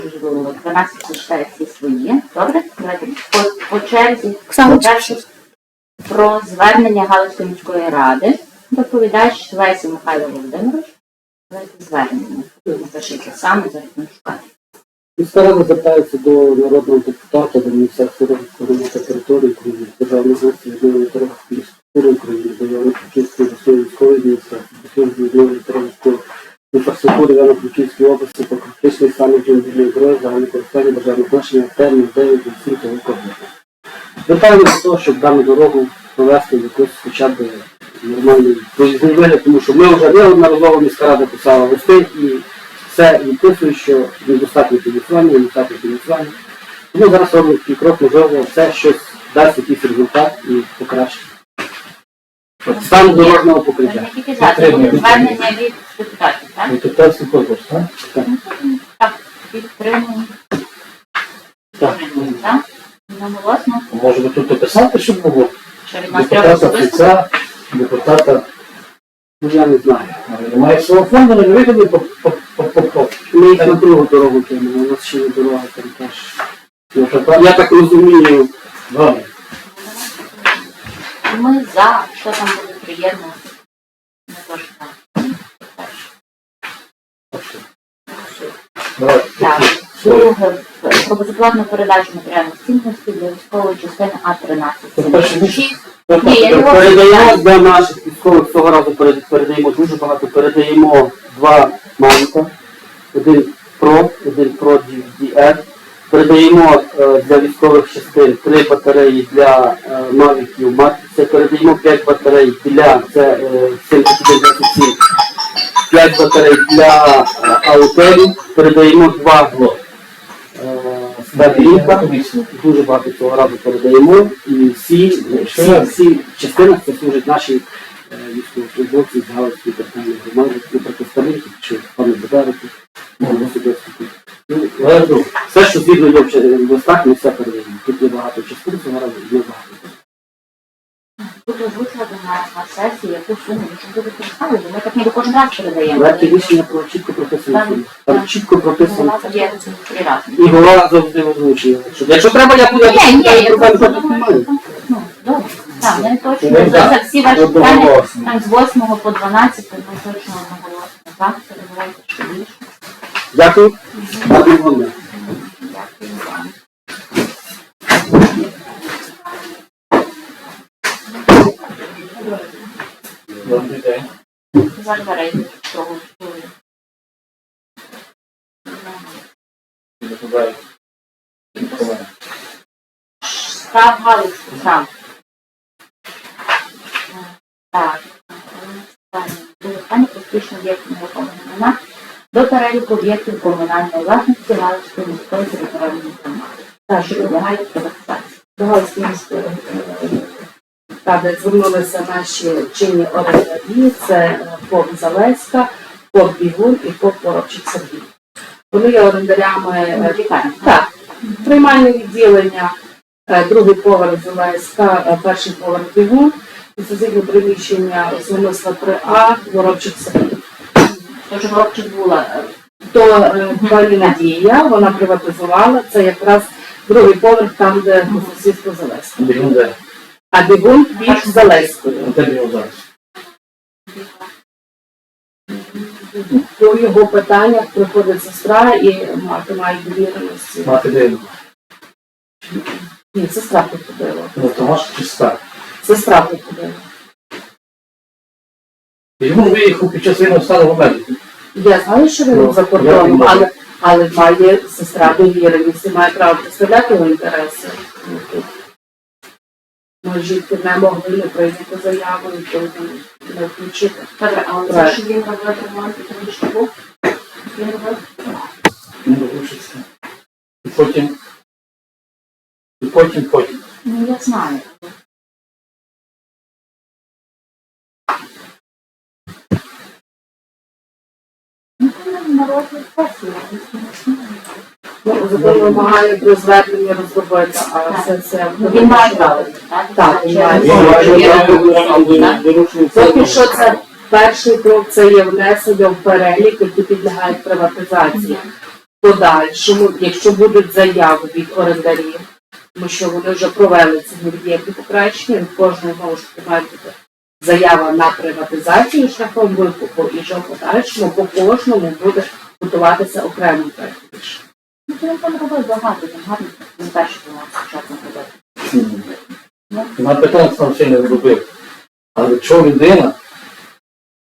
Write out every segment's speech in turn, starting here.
Його 12 читає всі свої. Добре? Давайте по, по черзі. Перше про звернення Галицької міської ради. Доповідач Лесі Михайло Володимирович. Давайте звернення. Напишіть саме, зараз не шукати. Міська звертається до народного депутата, до Міністерства розвитку та території України, Державної власті відновлення та розвитку інфраструктури України, до Івано-Франківської обласної військової адміністрації, до служби відновлення та інфраструктури Івано-Франківської області про критичний стан автомобільної дороги, загальне користування державного значення, термін 9 до 7 того комплекsu. Звертаємося до того, щоб дану дорогу провести в якусь хоча б нормальний проїзний вигляд, тому що ми вже неодноразово міська рада писала листи і все відписує, що недостатньо фінансування, недостатньо фінансування. Тому зараз робимо такий крок, можливо, це щось дасть якийсь результат і покращить. Стан дорожнього покриття. тільки за, звернення від депутатів, так? Депутатський корпус, так? Так, підтримуємо. Так. Може би тут описати, щоб було? що від нас треба Депутата особисто. Депутата Ну я не знаю. немає свого фонду, не виходить по по по по по. Ми їх на другу дорогу кинули, у нас ще є дорога там теж. Ну. Я так розумію, Добре. Ми за, що там буде приємно. Не то, що так. Так, друге, про безоплатну передачу матеріальних цінностей для військової частини Це перше А-13. Ні, я його передаємо для наших військових цього разу перед- передаємо дуже багато. Передаємо два манка, один про, один про DR. Передаємо е, для військових частин три батареї для е, мавіків матриця. Передаємо п'ять батарей для це е, 7127, п'ять батарей для е, аутерів. Передаємо два е, стабіліка. Дуже багато цього разу передаємо. І всі, всі, всі частини це служать наші е, військовослужбовці з Галицької територіальної громади, наприклад, Сталінки чи пане Бодарики, Ну. Все, що згідно в ми все передаємо. Тут є багато частин, цього разу є багато. Буду озвучувати на, сесії, яку суму, щоб ви використали, ми так ніби кожен раз передаємо. Проекті рішення про чітко прописано. Там- Там чітко прописано. І голова завжди озвучує. Якщо треба, я буду Ні, ні, я тут немає. Ну, добре. Так, не точно. Ну, За, всі ваші питання, там з 8 по 12, ми точно одноголосно. Так, перебувайте ще більше. Дякую. Добрий день. Став Галицький сам. Так. Друге питання про успішно об'єктів нерухомого майна до переліку об'єктів комунальної власності Галицької міської територіальної громади. Що підлягають приватизації. до Галицької міської ради звернулися наші чинні органи, це е, ФОП Залеська, ФОП Бігун і ФОП Воробчик Сергій. Вони є орендарями е, Лікарня. Так, приймальне відділення, е, другий поверх Зеленська, е, перший поверх Бігун, і приміщення Зумисла 3А, Воробчик Сергій. Тож Горобчик була То пані Надія, вона приватизувала, це якраз другий поверх там, де. Бігун де? А Бігун більш бігун? По його питаннях приходить сестра і мати має довіреності. Мати де? Ні, сестра приходила. Ну, то може чиста. Сестра приходила. Бігун виїхав під час війни стану в Америці. Я знаю, що він Ну, за я кордоном, думаю. але, але має сестра довіреність і має право представляти його інтереси. Ну. Ми жінки не могли не прийняти заяву і потім не включити. Добре, а це що він робив ремонт тому що був? Він робив? Не вивчиться. І потім. І потім, потім. Ну, я знаю. Зато вимагає при зверненні розробити, а це це Він має право, так? Він має право. Поки що це перший крок це є внесення в перелік, які підлягають приватизації. Подальшому, якщо будуть заяви від орендарів, тому що вони вже провели ці невід'ємні покращення, кожного знову ж таки бути заява на приватизацію шляхом викупу, і вже в подальшому по кожному буде готуватися проект рішення. Ну, то він там робив багато, там гарно, не перший була спочатку робити. На 15 нам ще не робив. Але якщо людина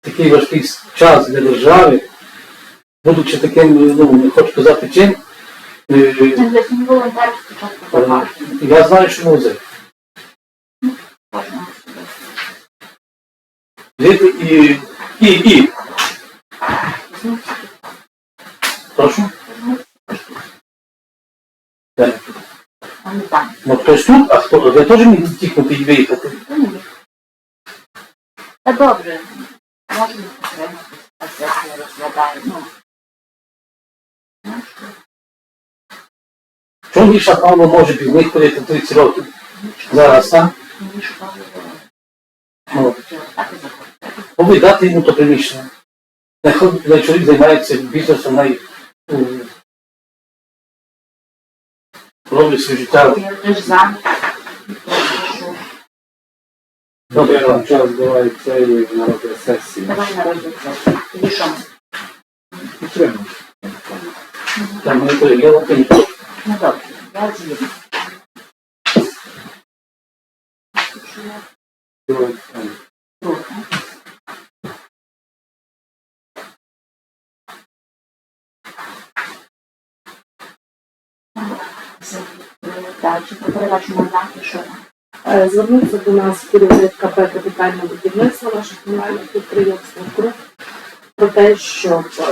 такий важкий час для держави, будучи таким, ну, не хочу казати чим, е, е, я знаю, що музей. Кожного собі. Жити і, і, і. Візьміть, Прошу. візьміть, Так. а не там. Ну хтось тут, а хто? Я теж міг втікнути і виїхати. Ну, ні. Та добре, можна підтримати, а сесія розглядає. Ну, ну, що? Чому Міша Павло може без них ходити 30 років? Зараз, так? Мені шукали дорогу. Ну. Повинні дати йому то приміщення. Нехай чоловік займається бізнесом, най робить своє життя. Я теж за. Добре, вам час давай цієї народної сесії. Давай на розгляд сесії. Тоді що? Підтримуємо. там ми то є латині. Ну добре, я Так, про передачу мандату, що там? Е, Звернувся до нас керівник КП капітального будівництва нашого комунального підприємства «Круг» про те, щоб е,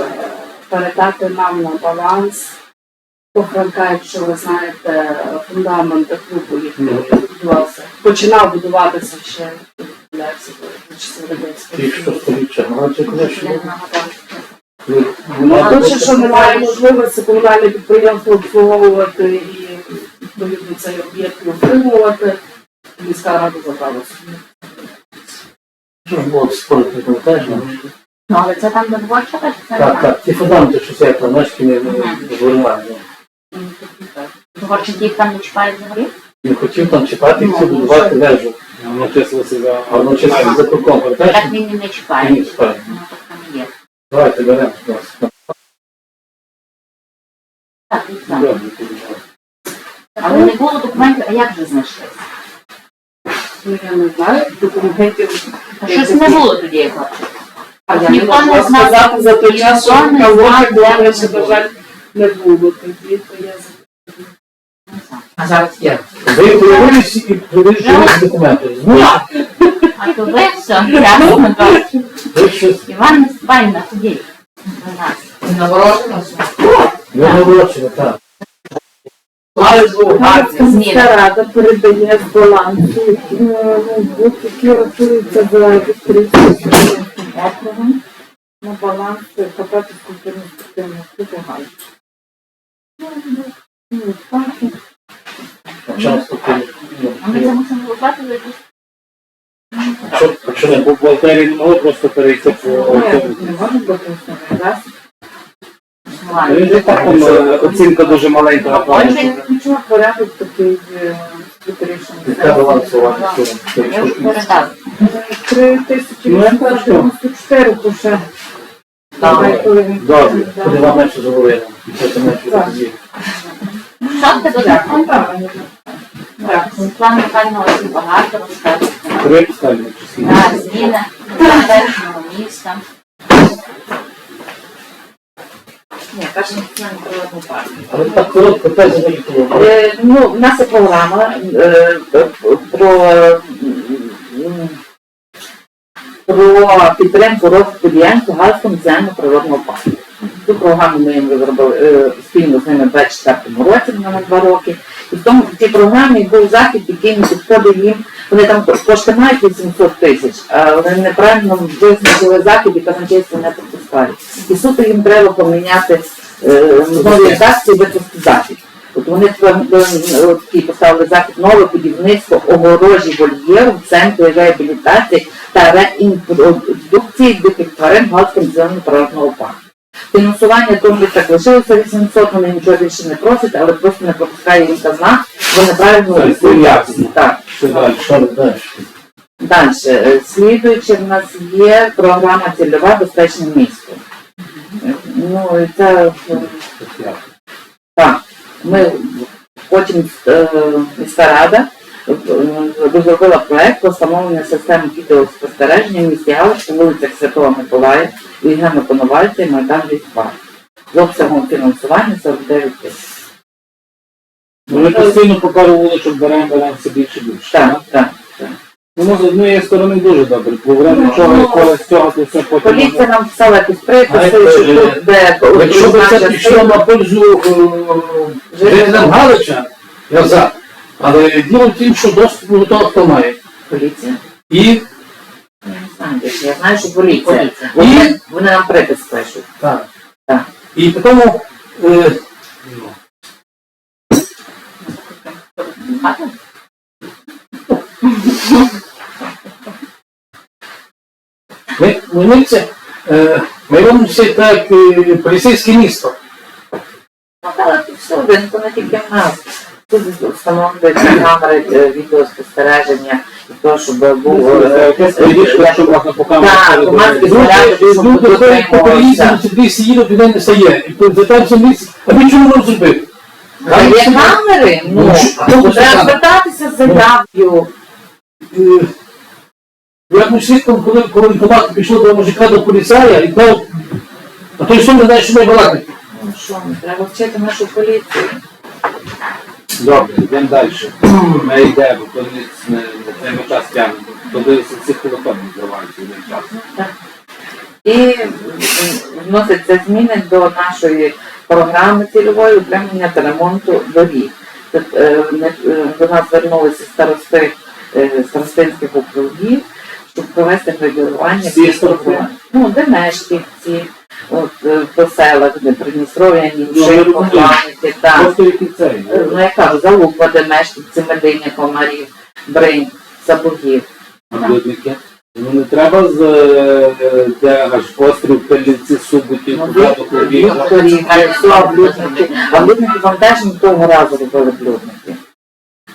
передати нам на баланс Франка, якщо ви знаєте, фундамент клубу, який будувався, починав будуватися ще що. Ну, що що Ну, точно, що немає можливості комунальне підприємство обслуговувати і відповідно цей об'єкт не утримувати. Міська рада забрала. Що ж було спорити, ну, теж, ну. Ну, але це там дворча, чи це Так, так, ті фундаменти, що це там, ножки не не. Дворчик їх там не чіпають взагалі? Не хотів там чіпати, хотів будувати вежу. Воно числилося за А воно чесно за кроком, пам'ятаєш? Так він не чіпає. не чіпає. Ну, так там і є. Давайте беремо. Так, і так. Але не було документів, а як же знайшли? Ну, я не знаю, документів. Щось не було тоді його. А я Ніхто не не можу знав, сказати за той час, що ніхто не кого знав, де було, вони що, на були. жаль, не було тоді, то я А зараз є. Ви появились і привели документи. Ну, А то ви все, ясно, добре. ви щось Іван Степанівна, ходіть до нас. Не вирощили, так. Міська рада передає з балансу е, ну, який рахується за відкритість Дякую. на баланс КП фізкультурно-спортивного клубу «Галь». Ну. Часто ти. А ми це мусимо голосувати за якусь Що, що не був? Не могла просто перейти по. Не може бути основний, так? Так, там, е, оцінка дуже маленька. Отже, Нічого, порядок такий е, Я вже передав. Три тисячі Ну, так чотири, він- Добре, куди вам менше. Це ти менше Так. тоді. Що ти Так, додав? ну, так. Так. Локального осіб багато розказує. Три питання. чи скільки? На зміни першого міста. Ні, перше національний природний парк. Але так коротко те заїхало. Е, Ну, в нас є програма е, про, про підтримку розвитку діяльності Галицького національного природного парку. Цю програму ми їм розробили е, спільно з ними в 24-му році, вона на два роки. І в тому в цій програмі був захід, який не підходив їм. Вони там кошти мають 800 тисяч, а вони неправильно визначили захід, і казначейство не пропускає. І суто їм треба поміняти в новій редакції випуск захід. От вони е, такі поставили захід нове будівництво огорожі вольєру в центрі реабілітації та реінтродукції диких тварин Галським зеленого природного парку. Фінансування тому так лишилося 800, вони нічого більше не просять, але просто не пропускає їм казна, бо неправильно Так, далі? Е, Слідуючи в нас є програма цільова безпечне місто. Ну, це так. Ми потім е, міська рада е, розробила проект про встановлення системи відеоспостереження в місті Галич по вулицях Святого Миколая, Євгена Коновальця і Майдан Лісва. З обсягом фінансування 49 тисяч. Ми постійно показували, що беремо, беремо все більше більше. Так, так. Ну, з однієї сторони дуже добре, бо время чого Ну, якогось цього, то все потім... Поліція нам писала якісь приписи, що е, тут де Якщо б це пішло на пользу е, Галича, я за. Але діло в тім, що доступ до того, хто має. поліція. І, Я знаю, де я знаю, що поліція. Вони, вони нам припис пишуть. так. Так. і тому е, ми, ми, це, е, ми робимо все так е, поліцейське місто. Ну, але тут все один, то не тільки в нас. Тут встановлюються камери е, відеоспостереження, і то, щоб був... е, Якась крадіжка, що можна по Так, передавати. громадські Люди, люди ходять по поліції, сюди їдуть, людей не стає. І питаються місці, а ви чому не зробили? Та Є камери, ну, Ну, а треба це звертатися з заявою. Е, Як ми свідком, коли коли воєнкомат пішло до мужика до поліцая і казав, а той що не знає, що ми балакати. Ну що, ми треба вчити нашу поліцію. Добре, йдемо далі. Ми йдемо, то не, не, не треба час тягнемо. Подивися, цих телефонів зриваються один час. І м, вносяться зміни до нашої програми цільової утримання та ремонту доріг. Е, не- е, До нас звернулися старости е, старостинських округів, щоб провести градіювання. Ну, Демешківці, от е, по селах, де Придністров'я, ми Команики, так. Ну, я кажу, Залупа, Демешківці, Мединя, Комарів, Бринь, Сапогів. Ну не треба з е, де аж острів Пелінці, Суботів, Ну, туди до блюдники. А блюдники вам теж не того разу робили блюдники.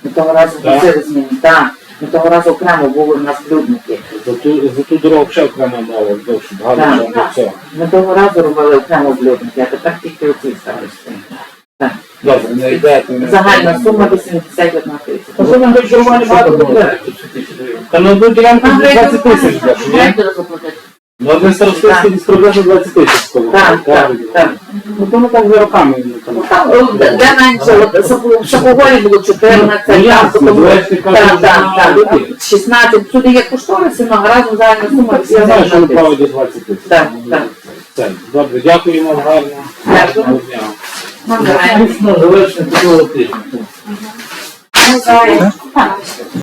Не того разу Так? вносили зміни. Так. Не того разу окремо були в нас людники. За ту, за ту дорогу ще окремо мало, довше, багато Так. до цього. Не того разу робили окремо блюдники, а тепер тільки оці старості. Добре, не йдете. не- Загальна сума 81 тисяча. Та що нам до чергування багато буде? Та на одну ділянку Там 20 тисяч ні? Розоплатити? Ну, десь приблизно 20 тисяч сказав. Так, так, так. Ну, тому там вже роками. ну, там. Ну, де менше, було 14, Ну, там, ясно, тому- зрештою, так, кажуть, так, так, люди. 16, туди є кошториси, але разом загальна сума Я знаю, що 81 ви тисяч. праві 20 тисяч. Так, так. Це, Добре, дякуємо гарно. Дякую. Гарного дня. Ну. Ну, давай. Так.